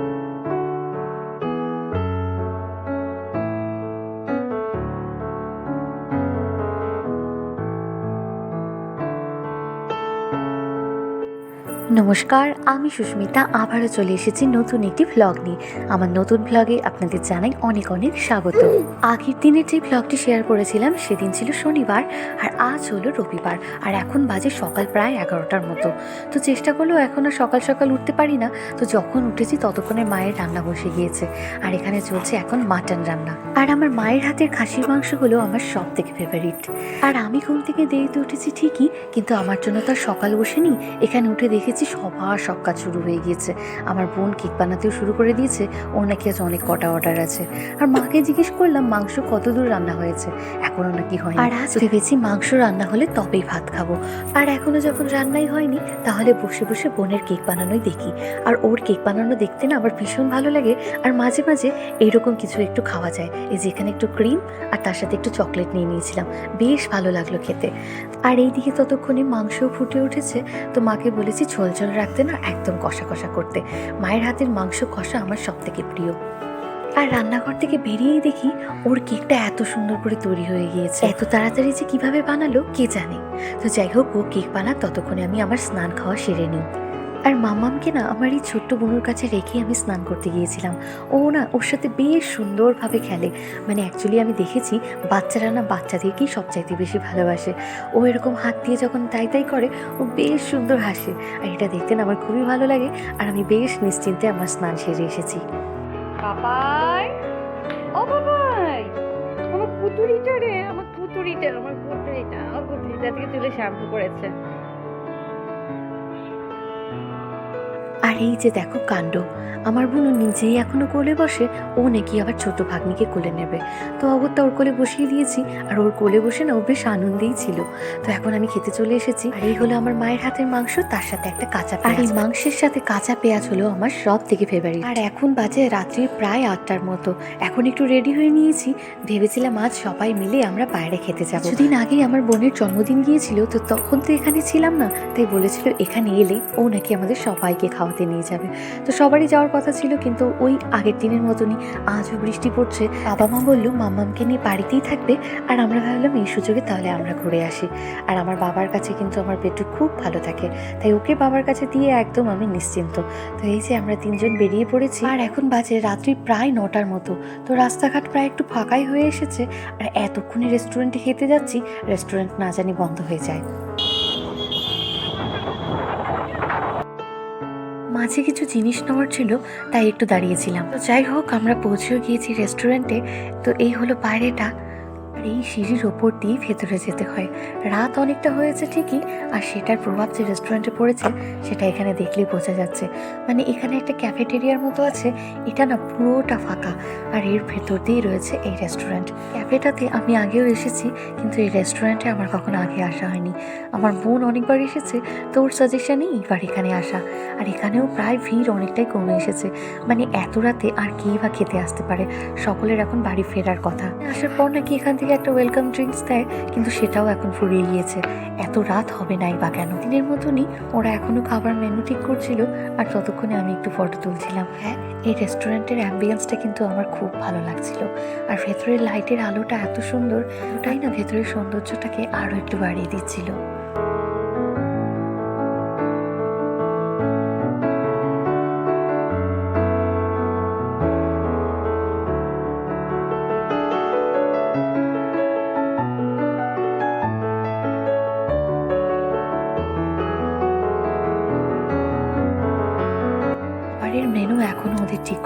Thank you. নমস্কার, আমি সুস্মিতা। আবারও চলে এসেছি নতুন একটি ভ্লগ নিয়ে। আমার নতুন ভ্লগে আপনাদের জানাই অনেক অনেক স্বাগত। আগের দিনের যে ভ্লগটি শেয়ার করেছিলাম, সেদিন ছিল শনিবার আর আজ হলো রবিবার। আর এখন বাজে সকাল প্রায় এগারোটার মতো। তো চেষ্টা করলেও এখন আর সকাল সকাল উঠতে পারি না। তো যখন উঠেছি ততক্ষণে মায়ের রান্না বসে গিয়েছে। আর এখানে চলছে এখন মাটন রান্না। আর আমার মায়ের হাতের খাসির মাংসগুলো আমার সব থেকে ফেভারিট আর আমি ঘুম থেকে দেরিতে উঠেছি ঠিকই, কিন্তু আমার জন্য তো সকাল বসেনি। এখানে উঠে দেখেছি সবার সব কাজ শুরু হয়ে গিয়েছে। আমার বোন কেক বানাতেও শুরু করে দিয়েছে। ওর নাকি আজ অনেক কটা অর্ডার আছে। আর মাকে জিজ্ঞেস করলাম, মাংস কত দূর রান্না হয়েছে? এখনও নাকি হয়নি। আর আজ ভেবেছি মাংস রান্না হলে তবেই ভাত খাব। আর এখনও যখন রান্নাই হয়নি, তাহলে বসে বসে বোনের কেক বানানোই দেখি। আর ওর কেক বানানো দেখতে না আবার ভীষণ ভালো লাগে। আর মাঝে মাঝে এইরকম কিছু একটু খাওয়া যায়। এই যে এখানে একটু ক্রিম আর তার সাথে একটু চকলেট নিয়ে নিয়েছিলাম। বেশ ভালো লাগল খেতে। আর এইদিকে ততক্ষণে মাংসও ফুটে উঠেছে। তো মাকে বলেছি ঝোল ঝোল রাখতে না একদম কষা কষা করতে। মায়ের হাতের মাংস কষা আমার সব থেকে প্রিয়। আর রান্নাঘর থেকে বেরিয়েই দেখি ওর কেকটা এত সুন্দর করে তৈরি হয়ে গিয়েছে। এত তাড়াতাড়ি যে কীভাবে বানালো কে জানে? তো যাই হোক, ও কেক বানা ততক্ষণে আমি আমার স্নান খাওয়া সেরে নিই। আর মামামকে না আমার এই ছোট্ট বোনুর কাছে রেখে আমি স্নান করতে গিয়েছিলাম। ও না ওর সাথে বেশ সুন্দরভাবে খেলে। মানে অ্যাকচুয়ালি আমি দেখেছি বাচ্চারা না বাচ্চাদেরকেই সবচাইতে বেশি ভালোবাসে। ও এরকম হাত দিয়ে যখন তাই তাই করে, ও বেশ সুন্দর হাসে। আর এটা দেখতে না আমার খুবই ভালো লাগে আর আমি বেশ নিশ্চিন্তে আমার স্নান সেরে এসেছি। ও আমার পুতুরিটা রে, আমার পুতুরিটা আমার পুতুরিটা, আমার থেকে চুলে শ্যাম্পু করেছে। আর এই যে দেখো কাণ্ড আমার বোনও নিজেই এখনও কোলে বসে ও নাকি আবার ছোট ভাগ্নিকে কোলে নেবে। তো অগত্যা ওর কোলে বসিয়ে দিয়েছি আর ওর কোলে বসে না ও বেশ আনন্দেই ছিল। তো এখন আমি খেতে চলে এসেছি আর এই হলো আমার মায়ের হাতের মাংস তার সাথে একটা কাঁচা আর এই মাংসের সাথে কাঁচা পেঁয়াজ হলো আমার সব থেকে ফেভারিট আর এখন বাজে রাত্রি প্রায় আটটার মতো। এখন একটু রেডি হয়ে নিয়েছি ভেবেছিলাম আজ সবাই মিলে আমরা বাইরে খেতে যাব। কিছুদিন আগেই আমার বোনের জন্মদিন গিয়েছিল তো তখন তো এখানে ছিলাম না তাই বলেছিল এখানে এলে ও নাকি আমাদের সবাইকে খাওয়াতে নিয়ে যাবে। তো সবারই যাওয়ার কথা ছিল, কিন্তু ওই আগের দিনের মতনই আজও বৃষ্টি পড়ছে। বাবা মা বলল, মাম্মামকে নিয়ে বাড়িতেই থাকবে। আর আমরা ভাবলাম, এই সুযোগে তাহলে আমরা ঘুরে আসি। আর আমার বাবার কাছে কিন্তু আমার পেটু খুব ভালো থাকে। তাই ওকে বাবার কাছে দিয়ে একদম আমি নিশ্চিন্ত। তো এই যে আমরা তিনজন বেরিয়ে পড়েছি, আর এখন বাজে রাত্রি প্রায় নটার মতো। তো রাস্তাঘাট প্রায় একটু ফাঁকাই হয়ে এসেছে। আর এতক্ষণে রেস্টুরেন্টে খেতে যাচ্ছি রেস্টুরেন্ট না জানি বন্ধ হয়ে যায়। মাঝে কিছু জিনিস নেওয়ার ছিল, তাই একটু দাঁড়িয়েছিলাম। যাই হোক, আমরা পৌঁছেও গিয়েছি রেস্টুরেন্টে তো এই হলো বাইরেটা। আর এই সিঁড়ির ওপর দিয়ে ভেতরে যেতে হয়। রাত অনেকটা হয়েছে ঠিকই, আর সেটার প্রভাব যে রেস্টুরেন্টে পড়েছে, সেটা এখানে দেখলেই বোঝা যাচ্ছে। মানে এখানে একটা ক্যাফেটেরিয়ার মতো আছে, এটা না পুরোটা ফাঁকা, আর এর ভেতর দিয়েই রয়েছে এই রেস্টুরেন্ট। ক্যাফেটাতে আমি আগেও এসেছি, কিন্তু এই রেস্টুরেন্টে আমার কখনো আগে আসা হয়নি। আমার বোন অনেকবার এসেছে তো ওর সাজেশনেই এইবার এখানে আসা। আর এখানেও প্রায় ভিড় অনেকটাই কমে এসেছে। মানে এত রাতে আর কেই বা খেতে আসতে পারে? সকলের এখন বাড়ি ফেরার কথা। আসার পর নাকি এখান থেকে একটা ওয়েলকাম ড্রিঙ্কস দেয়, কিন্তু সেটাও এখন ফুরিয়ে গিয়েছে। এত রাত হবে নাই বা কেন? দিনের মতনই ওরা এখনও খাবার মেনু ঠিক করছিল, আর ততক্ষণে আমি একটু ফটো তুলছিলাম। হ্যাঁ এই রেস্টুরেন্টের অ্যাম্বিয়েন্সটা কিন্তু আমার খুব ভালো লাগছিল। আর ভেতরের লাইটের আলোটা এত সুন্দর ওটাই না? ভেতরের সৌন্দর্যটাকে আরও একটু বাড়িয়ে দিচ্ছিল।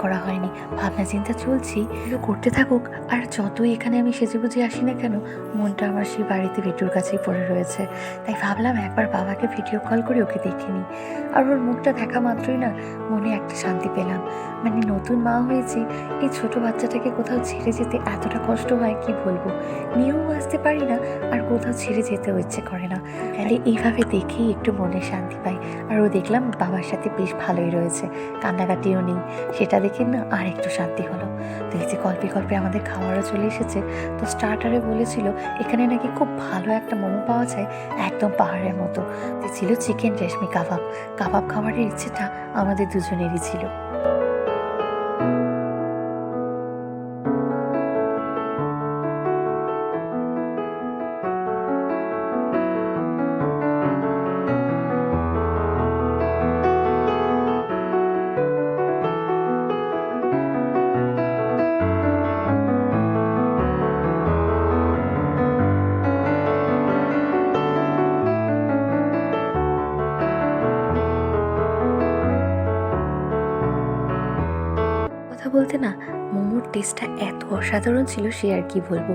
করা হয়নি। ভাবনা চিন্তা চলছি। এগুলো করতে থাকুক, আর যতই এখানে আমি সেজে বুঝে আসি না কেন, মনটা আমার সেই বাড়িতে বেটুর কাছেই পড়ে রয়েছে। তাই ভাবলাম একবার বাবাকে ভিডিও কল করে ওকে দেখে নিই। আর ওর মুখটা দেখা মাত্রই না, মনে একটা শান্তি পেলাম। মানে নতুন মা হয়েছি, এই ছোট বাচ্চাটাকে কোথাও ছেড়ে যেতে এতটা কষ্ট হয়, কি বলব? নিয়েও আসতে পারি না, আর কোথাও ছেড়ে যেতেও ইচ্ছে করে না। তাহলে এইভাবে দেখেই একটু মনে শান্তি পাই। আর ও দেখলাম বাবার সাথে বেশ ভালোই রয়েছে, কান্নাকাটিও নেই। সেটা দেখে না আর একটু শান্তি হলো। তো এই যে গল্পে কল্পে আমাদের খাওয়ারও চলে এসেছে। তো স্টার্টারে বলেছিল, এখানে নাকি খুব ভালো একটা মোমো পাওয়া যায়, একদম পাহাড়ের মতো। যে ছিল চিকেন রেশমি কাবাব। কাবাব খাওয়ারের ইচ্ছেটা আমাদের দুজনেরই ছিল। বলতে না মোমোর টেস্টটা এত অসাধারণ ছিল সে আর কি বলব।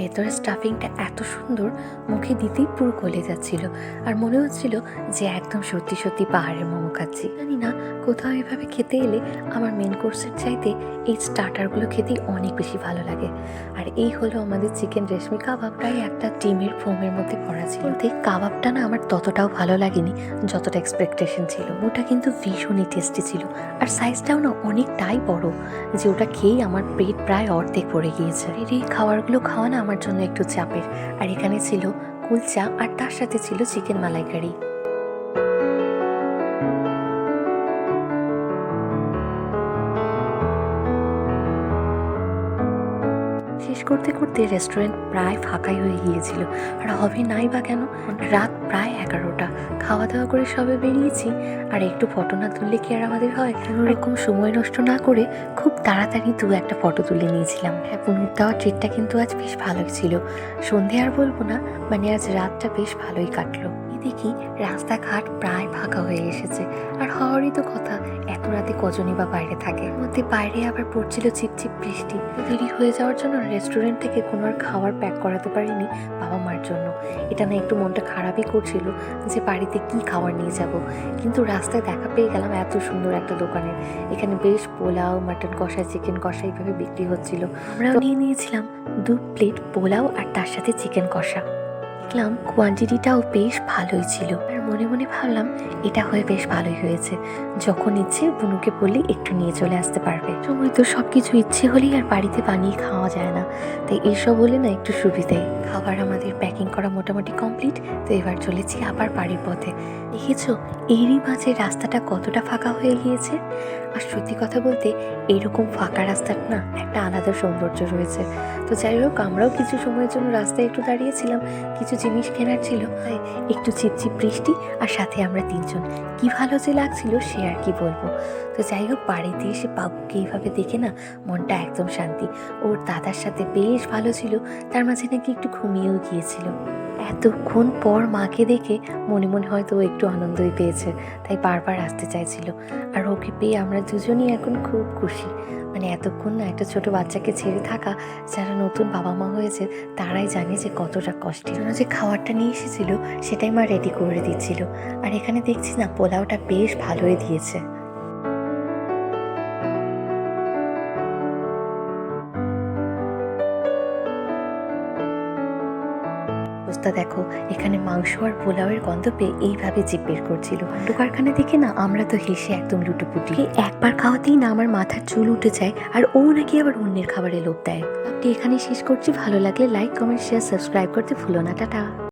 ভেতরের স্টাফিংটা এত সুন্দর, মুখে দিতেই পুরো গলে যাচ্ছিল। আর মনে হচ্ছিল যে একদম সত্যি সত্যি পাহাড়ের মোমো খাচ্ছি জানি না কোথাও এভাবে খেতে এলে আমার মেন কোর্সের চাইতে এই স্টার্টারগুলো খেতেই অনেক বেশি ভালো লাগে। আর এই হলো আমাদের চিকেন রেশমি কাবাব। প্রায় একটা ডিমের ফোমের মধ্যে করা ছিল। কাবাবটা না আমার ততটাও ভালো লাগেনি, যতটা এক্সপেকটেশন ছিল। ওটা কিন্তু ভীষণই টেস্টি ছিল। আর সাইজটাও না অনেকটাই বড়, যে ওটা খেয়েই আমার পেট প্রায় অর্ধেক পড়ে গিয়েছে। এই খাবারগুলো খাওয়া না আমার জন্য একটু চাপের। আর এখানে ছিল কুলচা আর তার সাথে ছিল চিকেন মালাইকারি। করতে করতে রেস্টুরেন্ট প্রায় ফাঁকাই হয়ে গিয়েছিল। আর হবে নাই বা কেন? রাত প্রায় এগারোটা। খাওয়া দাওয়া করে সবে বেরিয়েছি। আর একটু ফটো না তুললে কি আর আমাদের হয়? কোনো রকম সময় নষ্ট না করে খুব তাড়াতাড়ি দু একটা ফটো তুলে নিয়েছিলাম। হ্যাঁ পুনুর দেওয়া ট্রিটটা কিন্তু আজ বেশ ভালোই ছিল। সন্ধে আর বলব না মানে আজ রাতটা বেশ ভালোই কাটলো। দেখি রাস্তাঘাট প্রায় ফাঁকা হয়ে এসেছে। আর হওয়ারই তো কথা, এত রাতে কজনই বা বাইরে থাকে। মধ্যে বাইরে আবার পড়ছিল চিপচিপ বৃষ্টি। দেরি হয়ে যাওয়ার জন্য রেস্টুরেন্ট থেকে কোনো আর খাবার প্যাক করাতে পারিনি বাবা মার জন্য। এটা না একটু মনটা খারাপই করছিল যে বাড়িতে কি খাবার নিয়ে যাব। কিন্তু রাস্তায় দেখা পেয়ে গেলাম এত সুন্দর একটা দোকানের। এখানে বেশ পোলাও মাটন কষা চিকেন কষা এইভাবে বিক্রি হচ্ছিল। আমরাও নিয়ে নিয়েছিলাম দু প্লেট পোলাও আর তার সাথে চিকেন কষা। দেখলাম কোয়ান্টিটিটাও বেশ ভালোই ছিল। আর মনে মনে ভাবলাম এটা হয়ে বেশ ভালোই হয়েছে। যখন ইচ্ছে বুনুকে বললে একটু নিয়ে চলে আসতে পারবে। সময় তো সব কিছু ইচ্ছে হলেই আর বাড়িতে বানিয়ে খাওয়া যায় না। তাই এইসব হলে না একটু সুবিধে। খাবার আমাদের প্যাকিং করা মোটামুটি কমপ্লিট তো এবার চলেছি আবার বাড়ির পথে। দেখেছ, এরই মাঝে রাস্তাটা কতটা ফাঁকা হয়ে গিয়েছে? আর সত্যি কথা বলতে, এরকম ফাঁকা রাস্তার না একটা আলাদা সৌন্দর্য রয়েছে। তো যাই হোক, আমরাও কিছু সময়ের জন্য রাস্তায় একটু দাঁড়িয়েছিলাম, কিছু জিনিস কেনার ছিল একটু চিপচিপ বৃষ্টি আর সাথে আমরা তিনজন। কি ভালো যে লাগছিল, সে আর কি বলব। তো যাই হোক বাড়িতে এসে বাবুকে এইভাবে দেখে না মনটা একদম শান্তি। ওর দাদার সাথে বেশ ভালো ছিল, তার মাঝে নাকি একটু ঘুমিয়েও গিয়েছিল। এতক্ষণ পর মাকে দেখে মনে মনে হয়তো ও একটু আনন্দই পেয়েছে, তাই বারবার আসতে চাইছিল। আর ওকে পেয়ে আমরা দুজনই এখন খুব খুশি। মানে এতক্ষণ না একটা ছোট বাচ্চাকে ছেড়ে থাকা যারা নতুন বাবা মা হয়েছে, তারাই জানে যে কতটা কষ্টের। জন্য যে খাবারটা নিয়ে এসেছিল, সেটাই মা রেডি করে দিচ্ছিল। আর এখানে দেখছি না, পোলাওটা বেশ ভালোই দিয়েছে। অবস্থা দেখো, এখানে মাংস আর পোলাওয়ের গন্ধ পেয়ে এইভাবে জিপ বের করছিল। কারখানা দেখে না, আমরা তো হেসে একদম লুটোপুটি। একবার খাওয়াতেই না আমার মাথার চুল উঠে যায়, আর ও নাকি আবার অন্যের খাবারে লোভ দেয়। আপনি এখানে শেষ করছি, ভালো লাগলে লাইক কমেন্ট শেয়ার সাবস্ক্রাইব করতে ভুলো না, টাটা।